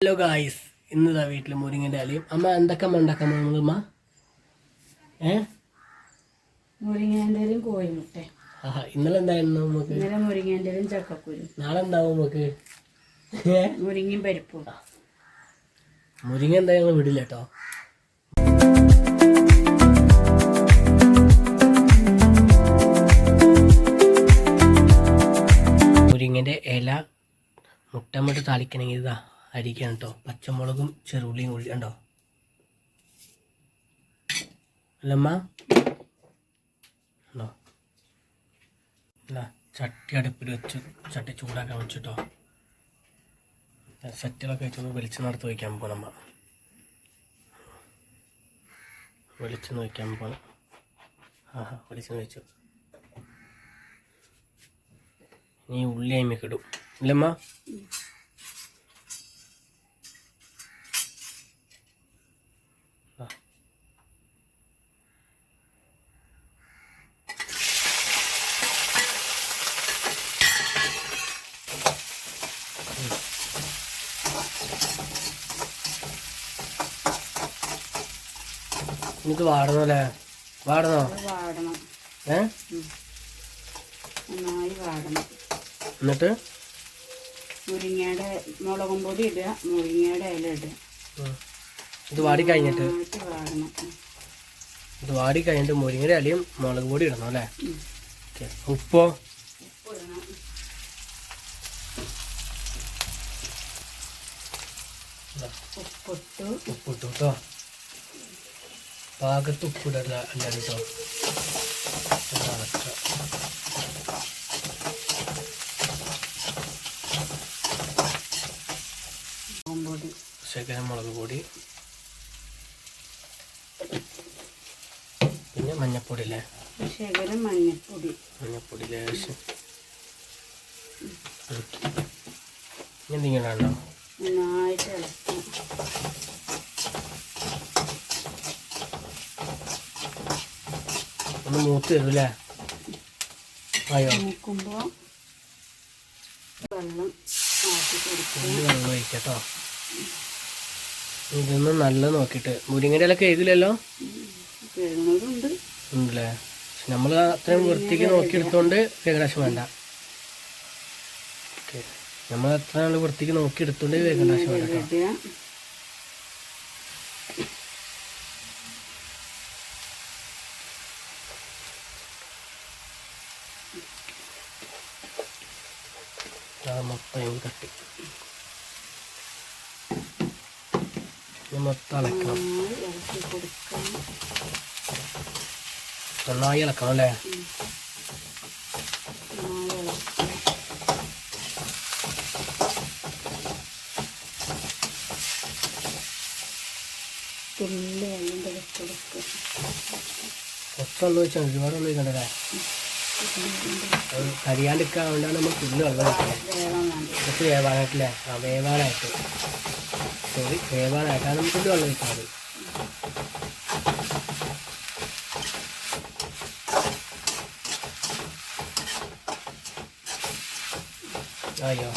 Hello guys ഇന്നിതാ വീട്ടിൽ മുരിങ്ങന്റെ അലയും അമ്മ എന്തൊക്കെ ഉണ്ടാക്കാൻ നമ്മൾ അമ്മ ഏ? കോഴി മുട്ട ആഹാ ഇന്നലെ എന്തായിരുന്നു നമുക്ക് ഇന്നലെ മുരിങ്ങേന്റെലും ചക്കക്കുരു. നാളെ എന്താവും നമുക്ക് മുരിങ്ങയും പരിപ്പും. മുരിങ്ങ എന്തായാലും വിടില്ല കേട്ടോ മുരിങ്ങന്റെ ഇല മുട്ടമിട്ട് താളിക്കണമെങ്കിൽ ഇതാ. അരിക്കണം കേട്ടോ പച്ചമുളകും ചെറുള്ളിയും കൂടി കണ്ടോ? അല്ലമ്മ. ഉണ്ടോ അല്ല ചട്ടി അടുപ്പിൽ വെച്ച് ചട്ടി ചൂടാക്കാൻ വെച്ചിട്ടോ. സെറ്റിലൊക്കെ വെച്ചൊന്ന് വെളിച്ചെണ്ണ എടുത്ത് വയ്ക്കാൻ പോകണമ്മ വെളിച്ചെണ്ണ വയ്ക്കാൻ പോകണം ആഹാ വെളിച്ചെണ്ണ വെച്ചു നീ ഉള്ളി അമ്മക്കിടും ഇല്ലമ്മ? ഇത് വാടണോ അല്ലേ? വാടണോ? വാടണം. ഏ? നന്നായി വാടണം. എന്നിട്ട്? മുരിങ്ങയുടെ മുളകും പൊടി ഇടുക. മുരിങ്ങയുടെ ഇല ഇടുക. ഇത് വാടി കഴിഞ്ഞിട്ട്? വാടണം. ഇത് വാടി കഴിഞ്ഞിട്ട് മുരിങ്ങയുടെ ഇലയും മുളക് പൊടി ഇടണം അല്ലേ? ഉപ്പോ? ഉപ്പിട്ടു. ഉപ്പിട്ടു കേട്ടോ പാകത്ത് ഉപ്പിടല്ല അല്ല കേട്ടോ ഇത് അടക്കുക. മുളകും പൊടി. പിന്നെ മഞ്ഞപ്പൊടി അല്ലേ? ശകലം മഞ്ഞൾപ്പൊടി മഞ്ഞപ്പൊടി ലേശം. എന്തെങ്കിലും ഉണ്ടോ നന്നായിട്ട് ഇളക്കണം. ഒന്ന് മൂത്ത് തരും അല്ലേ? ആയോ? നോക്കുമ്പോൾ വെള്ളം ഒഴിക്കട്ടോ ഇതൊന്നും നല്ല നോക്കിയിട്ട്. മുരിങ്ങയുടെ ഇലൊക്കെ എഴുതില്ലല്ലോ ഉണ്ടല്ലേ? നമ്മൾ അത്രയും വൃത്തിക്ക് നോക്കിയെടുത്തോണ്ട് വേഗനാശം വേണ്ട. നമ്മൾ അത്ര വൃത്തിക്ക് നോക്കിയെടുത്തോണ്ട് വേഗനാശം വേണ്ട കേട്ടോ മൊത്തം ഇത് തട്ടി മൊത്തം അളക്കണം നന്നായി ഇളക്കണം അല്ലേ? തുള്ളി വെള്ളം കൊടുക്കുക. ഒരുപാട് വെള്ളം ഒഴിക്കണ്ടല്ലേ അത് കരിയാണ്ടിരിക്കാൻ വേണ്ടിയാണ് നമ്മൾ പുല്ല് വെള്ളം കുറച്ച് വേവാനായിട്ടില്ലേ? ആ വേവാനായിട്ട്. സോറി വേവാനായിട്ടാണ് നമുക്ക് പുല്ല് വെള്ളം ഒഴിക്കുന്നത് അയ്യോ.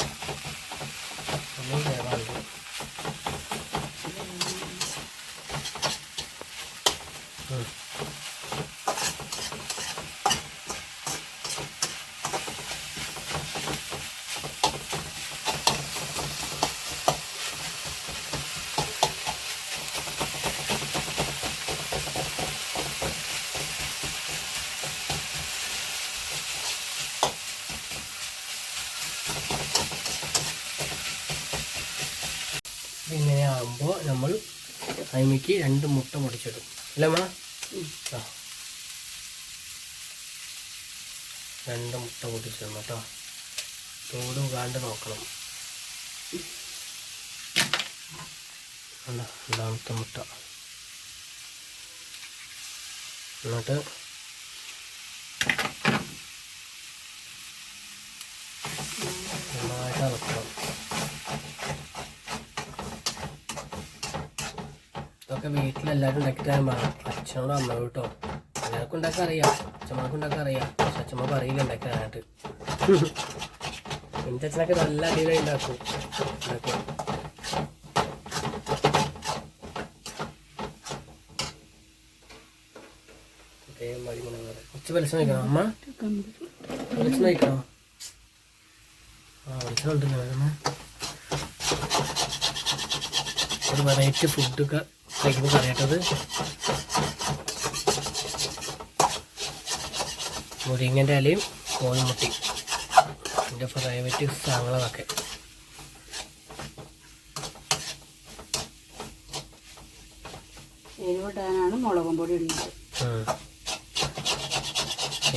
ഇങ്ങനെ ആകുമ്പോൾ നമ്മൾ അതിമയ്ക്ക് രണ്ട് മുട്ട പൊടിച്ചിടും. അല്ലേ മാ ആ. രണ്ട് മുട്ട പൊട്ടിച്ചിടണം കേട്ടോ. തോട് കാണ്ട് നോക്കണം. രണ്ടാമത്തെ മുട്ട. എന്നിട്ട് ഒക്കെ വീട്ടിലെല്ലാവരും ഉണ്ടാക്കി തരാൻ പറയും അച്ഛനോട് അമ്മ കേട്ടോ എല്ലാവർക്കും ഉണ്ടാക്കാൻ അറിയാം. അച്ഛന്മാർക്ക് ഉണ്ടാക്കാൻ അറിയാം. പക്ഷെ അച്ഛമ്മ പറയില്ല ഉണ്ടാക്കാനായിട്ട്. എന്റെ അച്ഛനൊക്കെ നല്ല അടിപൊളി ഉണ്ടാക്കും. വെളിച്ചം വയ്ക്കണം അമ്മ? വെളിച്ചം വയ്ക്കണോ ആ വെളിച്ചം ഒരു വെറൈറ്റി ഫുഡൊക്കെ കഴിക്കുമ്പോൾ പറയട്ടത് മുരിങ്ങന്റെ ഇലയും കോഴിമുട്ടി. എന്റെ ഫേവറേറ്റ് സാധനങ്ങളൊക്കെ. എരിവിടാനാണ് മുളകും പൊടി ഇടുന്നത്.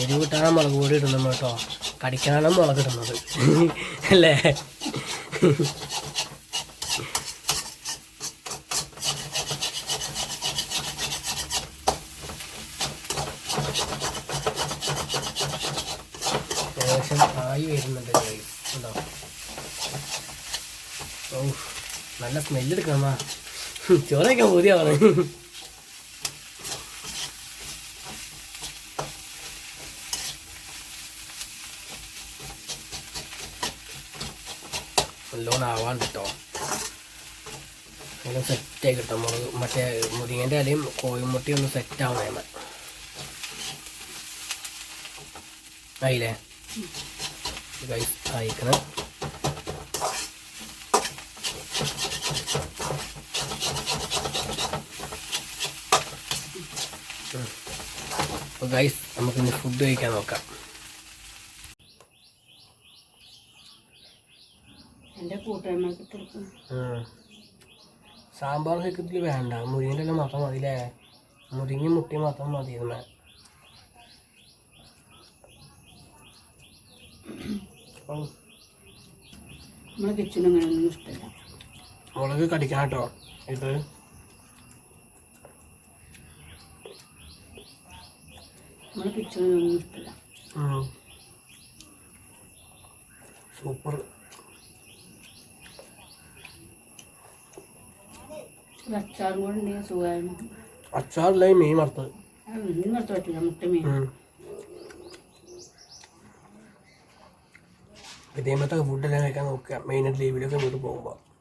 എരിവ് കിട്ടാണ് മുളക് പൊടി ഇടുന്നത് കേട്ടോ. കടിക്കാനാണ് മുളക് ഇടുന്നത്. അല്ലേ? ഏകദേശം ആയി വരുന്നുണ്ട് guys. ഉണ്ടോ? ഓ നല്ല സ്മെല്ല് എടുക്കണമാ ചോറ് കഴിക്കാൻ പൂതിയാണ് നല്ലോണം ആവാൻ കേട്ടോ. അങ്ങനെ സെറ്റായി കിട്ടും. മുളക് മറ്റേ മുരിങ്ങന്റെ ഇലയും കോഴിമുട്ടയും ഒന്ന് സെറ്റ് ആവണേ ആയില്ലേ അയക്കണം അപ്പോൾ ഗൈസ് നമുക്കിന്ന് ഫുഡ് കഴിക്കാൻ നോക്കാം. സാമ്പാർ സൈക്കത്തിൽ വേണ്ട. മുരിങ്ങന്റെ എല്ലാം മാത്രം മതിയില്ലേ? മുരിങ്ങി മുട്ടി മാത്രം മതി നമ്മളെ കിച്ചനും അങ്ങനെയൊന്നും ഇഷ്ടമില്ല മുളക് കടിക്കണം കേട്ടോ ഇത് നമ്മളെ കിച്ചനൊന്നും ഇഷ്ടമില്ല. സൂപ്പർ അച്ചാറും കൂടെ ഉണ്ടെങ്കിൽ സുഖമായിരുന്നു. അച്ചാറില്ല ഈ മീൻ വറുത്തത്. മീൻ വറുത്ത് പറ്റില്ല മുട്ട മീൻ. ഉം. ഫുഡ് ഫുഡെല്ലാം കഴിക്കാൻ നോക്കുക മെയിനായിട്ട് ലീവിലൊക്കെ വീട്ടിൽ പോകുമ്പോൾ